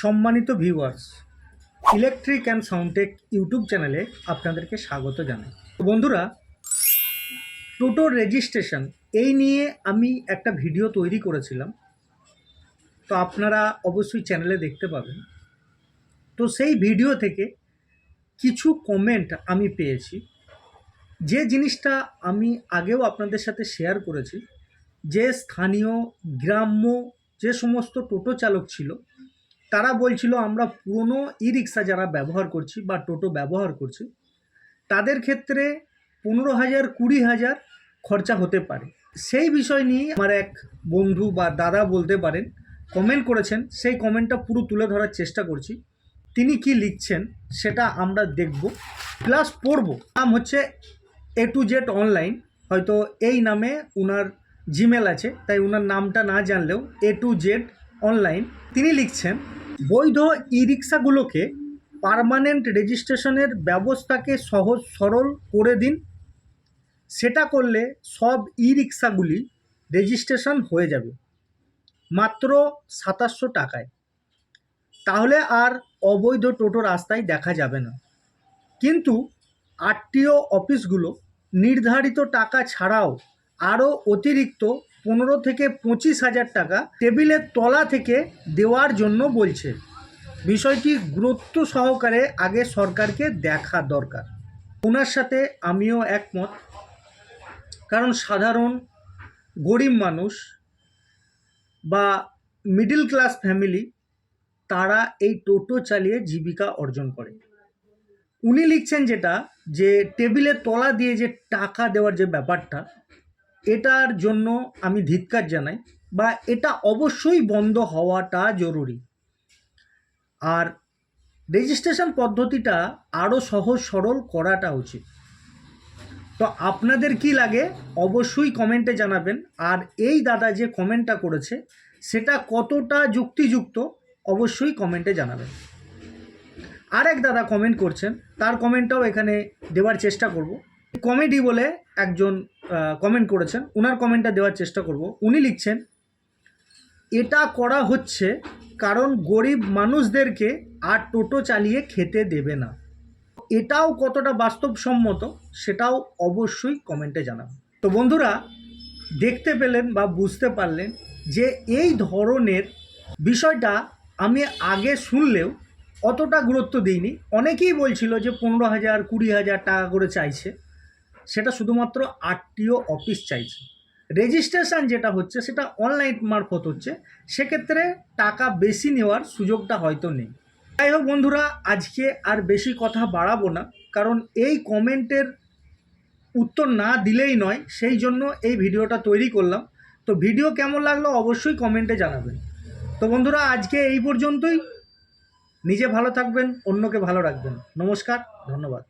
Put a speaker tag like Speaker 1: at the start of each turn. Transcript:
Speaker 1: সম্মানিত viewers electric and sound tech YouTube চ্যানেলে আপনাদেরকে স্বাগত জানাই। বন্ধুরা, টোটো রেজিস্ট্রেশন এই নিয়ে আমি একটা ভিডিও তৈরি করেছিলাম। তো আপনারা অবশ্যই চ্যানেলে দেখতে পাবেন। তো সেই ভিডিও থেকে কিছু কমেন্ট আমি পেয়েছি। যে জিনিসটা আমি আগেও আপনাদের সাথে শেয়ার করেছি, যে স্থানীয়, গ্রাম্য যে সমস্ত টোটো চালক ছিল তারা বলছিল, আমরা পুরনো ই রিক্সা যারা ব্যবহার করছি বা টোটো ব্যবহার করছি, তাদের ক্ষেত্রে পনেরো হাজার, কুড়ি হাজার খরচা হতে পারে। সেই বিষয় নিয়ে আমার এক বন্ধু বা দাদা বলতে পারেন কমেন্ট করেছেন। সেই কমেন্টটা পুরো তুলে ধরার চেষ্টা করছি। তিনি কি লিখছেন সেটা আমরা দেখব। প্লাস পড়ব। নাম হচ্ছে এ টু জেড অনলাইন হয়তো এই নামে উনার জিমেল আছে, তাই উনার নামটা না জানলেও এ টু জেড অনলাইন তিনি লিখছেন বৈধ ই রিক্সাগুলোকে পারমানেন্ট রেজিস্ট্রেশনের ব্যবস্থাকে সহজ সরল করে দিন। সেটা করলে সব ই রিক্সাগুলি রেজিস্ট্রেশন হয়ে যাবে। মাত্র সাতাশশো টাকায়। তাহলে আর অবৈধ টোটো রাস্তায় দেখা যাবে না। কিন্তু আরটিও অফিসগুলো নির্ধারিত টাকা ছাড়াও আরও অতিরিক্ত পনেরো থেকে পঁচিশ হাজার টাকা টেবিলের তলা থেকে দেওয়ার জন্য বলছে। বিষয়টি গুরুত্ব সহকারে আগে সরকারকে দেখা দরকার। ওনার সাথে আমিও একমত। কারণ সাধারণ, গরিব মানুষ বা মিডল ক্লাস ফ্যামিলি তারা এই টোটো চালিয়ে জীবিকা অর্জন করে। উনি লিখছেন যেটা, যে টেবিলের তলা দিয়ে যে টাকা দেওয়ার যে ব্যাপারটা এটার জন্য আমি ধিক্কার জানাই বা এটা অবশ্যই বন্ধ হওয়াটা জরুরি। আর রেজিস্ট্রেশন পদ্ধতিটা আরও সহজ সরল করাটা উচিত। তো আপনাদের কি লাগে অবশ্যই কমেন্টে জানাবেন। আর এই দাদা যে কমেন্টটা করেছে, সেটা কতটা যুক্তিযুক্ত অবশ্যই কমেন্টে জানাবেন। আর এক দাদা কমেন্ট করছেন, তার কমেন্টটাও এখানে দেওয়ার চেষ্টা করব। কমেডি বলে একজন কমেন্ট করেছেন। ওনার কমেন্টটা দেওয়ার চেষ্টা করব। উনি লিখছেন, এটা করা হচ্ছে কারণ গরিব মানুষদেরকে আর টোটো চালিয়ে খেতে দেবে না। এটাও কতটা বাস্তবসম্মত, সেটাও অবশ্যই কমেন্টে জানাবেন। তো বন্ধুরা, দেখতে পেলেন বা বুঝতে পারলেন যে এই ধরনের বিষয়টা আমি আগে শুনলেও অতটা গুরুত্ব দিইনি। অনেকেই বলছিল যে পনেরো হাজার, কুড়ি হাজার টাকা করে চাইছে। সেটা শুধুমাত্র আরটিও অফিস চাইছে। রেজিস্ট্রেশন যেটা হচ্ছে, সেটা অনলাইন মারফত হচ্ছে। সেক্ষেত্রে টাকা বেশি নেওয়ার সুযোগটা হয়তো নেই। যাই হোক বন্ধুরা, আজকে আর বেশি কথা বাড়াবো না, কারণ এই কমেন্টের উত্তর না দিলেই নয়, সেই জন্য এই ভিডিওটা তৈরি করলাম। তো ভিডিও কেমন লাগল অবশ্যই কমেন্টে জানাবেন। তো বন্ধুরা, আজকে এই পর্যন্তই। নিজে ভালো থাকবেন, অন্যকে ভালো রাখবেন। নমস্কার, ধন্যবাদ।